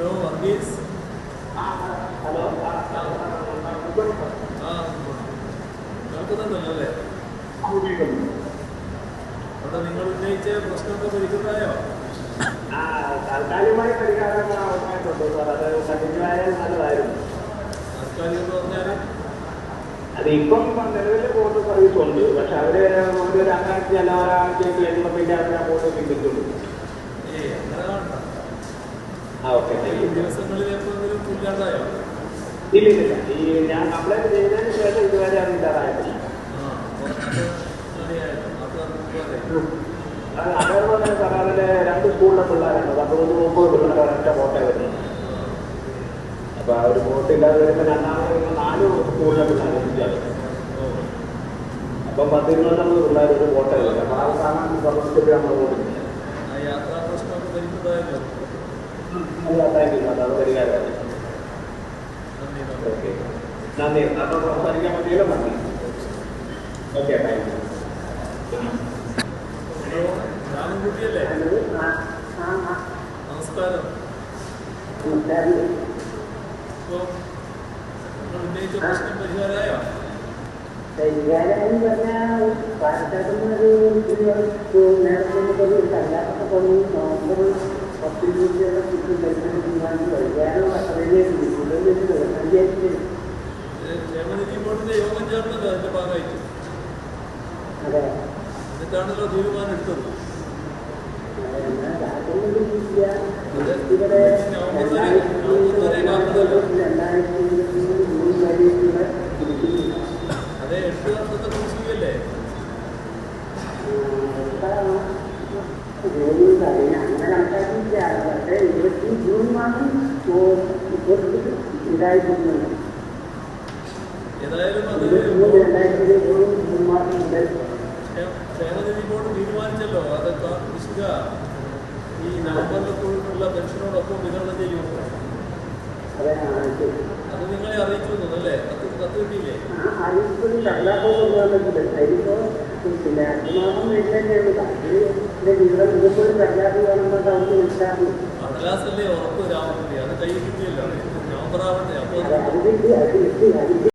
Hello Varghese hello ആ കേൾക്കുന്നുണ്ടല്ലോ അല്ലേ അവിടെ നിങ്ങൾ ഉന്നയിച്ച പ്രശ്നമൊക്കെ പരിഹൃതമായോ ആ താൽക്കാലികമായി പരിഹാരം നല്ലതായിരുന്നു താൽക്കാലികം എന്ന് പറഞ്ഞാൽ അത് ഇപ്പം നിലവിൽ ബോട്ട് സർവീസ് ഉണ്ട് പക്ഷെ അവർ ഒരു രണ്ടാഴ്ച അല്ല ഒരാഴ്ചയൊക്കെ കഴിയുമ്പോൾ പിന്നെ അവർ ആ. ബോട്ട് ഇല്ല ഇല്ല ഈ ഞാൻ കംപ്ലൈന്റ് ചെയ്തതിന് ശേഷം ഇതുവരെ അത് ഇല്ലാതായിട്ടില്ല. മുമ്പേ അതേപോലെ അതിലെ രണ്ട് സ്കൂളിലെ പിള്ളേരാണ് പത്ത് നൂറ് മുപ്പത് പിള്ളേർ ഒരൊറ്റ ബോട്ടേ വരുന്നത് അപ്പൊ ആ ഒരു ബോട്ട് ഇല്ലാതെ വരുമ്പോൾ രണ്ടാമത് വരുമ്പോൾ നാല് സ്കൂളിലെ പിള്ളേർ അപ്പം പത്ത് ഇരുപത്തൊമ്പത് പിള്ളേർ ഒരു ബോട്ടേ വരും. അപ്പൊ സാധനം പ്രവർത്തിച്ചിട്ട് നമ്മൾ ഓടുന്നില്ല അത് പരിഹാരമായി നന്ദി നന്ദി. ഓക്കെ. നന്ദി. അപ്പോൾ സംസാരിക്കാൻ പറ്റിയല്ലോ നന്ദി. ഓക്കെ താങ്ക് യു ഹലോ രാമൻകുട്ടിയല്ലേ? നമസ്കാരം. ഇപ്പോൾ ഉന്നയിച്ച പ്രശ്നം പരിഹാരമായോ? കൈകാര്യം പറഞ്ഞാൽ പാലക്കാട്ടുന്നൊരു നേരത്തെ കല്യാണത്തെ പണി നവംബർ പത്ത് ക്ഷേമനിധി ബോർഡിന്റെ യോഗം ചേർന്നല്ലോ അതിന്റെ ഭാഗമായിട്ട്. അതെ. എന്നിട്ടാണല്ലോ തീരുമാനം എടുത്തത്. അതെ. എട്ട് വർഷത്തെ കുടിശ്ശികയല്ലേ പക്ഷേ ഇരുപത്തി ജൂൺ മാസം ഉണ്ടായിട്ടുണ്ട് രണ്ടായിരത്തി ഇരുപത്തി ജൂൺ മാസം ക്ഷേ- ക്ഷേമനിധി ബോർഡ് തീരുമാനിച്ചല്ലോ. അതൊക്കെ കുടിശ്ശിക ഈ നവംബറിലൊക്കെയുള്ള പെൻഷനോടൊപ്പം വിതരണം ചെയ്യും അത് നിങ്ങളെ അറിയിച്ചു അല്ലേ കത്ത് കിട്ടിയില്ലേ? അതിപ്പോ പിന്നെ ഇതുപോലെ അവർക്ക് കടലാസല്ലേ ഉറപ്പ് രാമൻ അത് കിട്ടിയല്ലോ. അത് കിട്ടി അത് കിട്ടി.